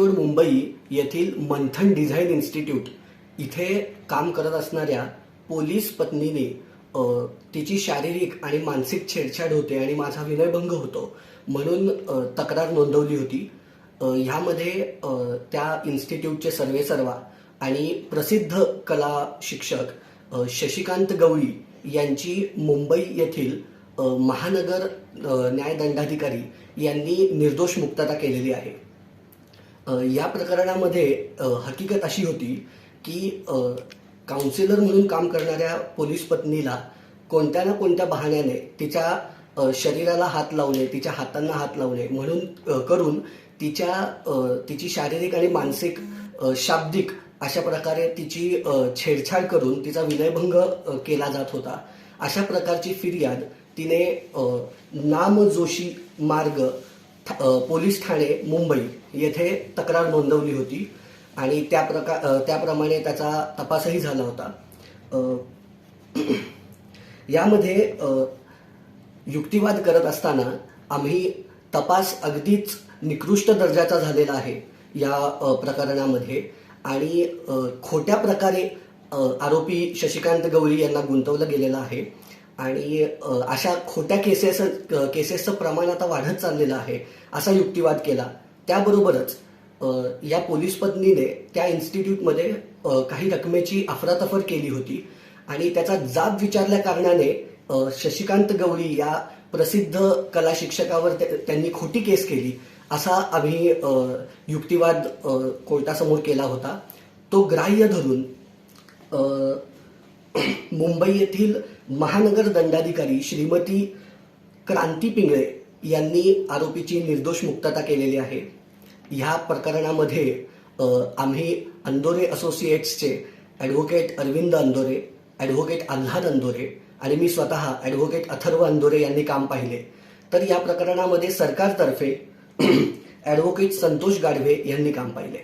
मुंबई येथील मंथन design institute इथे काम करत असणाऱ्या पोलीस पत्नीने तिची शारीरिक आणि मानसिक छेडछाड होते आणि माझा विनयभंग होतो म्हणून तक्रार नोंदवली होती. ह्यामध्ये त्या इन्स्टिट्यूटचे सर्वे सर्वा आणि प्रसिद्ध कला शिक्षक शशिकांत गवळी यांची मुंबई येथील महानगर न्यायदंडाधिकारी यांनी निर्दोष मुक्तता केलेली आहे. या प्रकरणामध्ये हकीकत अशी होती की काउन्सिलर म्हणून काम करणाऱ्या पोलीस पत्नीला कोणत्या ना कोणत्या बहाण्याने तिच्या शरीराला हात लावणे तिच्या हातांना हात लावणे म्हणून करून तिच्या तिची शारीरिक आणि मानसिक शाब्दिक अशा प्रकारे तिची छेडछाड करून तिचा विनयभंग केला जात होता. अशा प्रकारची फिर्याद तिने नाम जोशी मार्ग पोलीस ठाणे मुंबई येथे तक्रार नोंदवली होती आणि त्या प्रकार त्याप्रमाणे त्याचा तपासही झाला होता. यामध्ये युक्तिवाद करत असताना आम्ही तपास अगदीच निकृष्ट दर्जाचा झालेला आहे या प्रकरणामध्ये आणि खोट्या प्रकारे आरोपी शशिकांत गवळी यांना गुंतवलं गेलेलं आहे. आणि अशा खोट्या केसेस केसेसचं प्रमाण आता वाढत चाललेलं आहे असा युक्तिवाद केला. त्याबरोबरच या पोलीस पत्नीने त्या इन्स्टिट्यूटमध्ये काही रकमेची अफरातफर केली होती आणि त्याचा जाब विचारल्या कारणाने शशिकांत गवळी या प्रसिद्ध कला शिक्षकावर त्या- त्यांनी खोटी केस केली असा आम्ही युक्तिवाद कोर्टासमोर केला होता. तो ग्राह्य धरून मुंबई येथील महानगर दंडाधिकारी श्रीमती क्रांती पिंगळे यांनी आरोपीची निर्दोष मुक्तता केलेली आहे. ह्या प्रकरणामध्ये आम्ही अंदोरे असोसिएट्सचे ॲडव्होकेट अरविंद अंदोरे ॲडव्होकेट आल्हाद अंदोरे आणि मी स्वतः ॲडव्होकेट अथर्व अंदोरे यांनी काम पाहिले. तर या प्रकरणामध्ये सरकारतर्फे ॲडव्होकेट संतोष गाढवे यांनी काम पाहिले.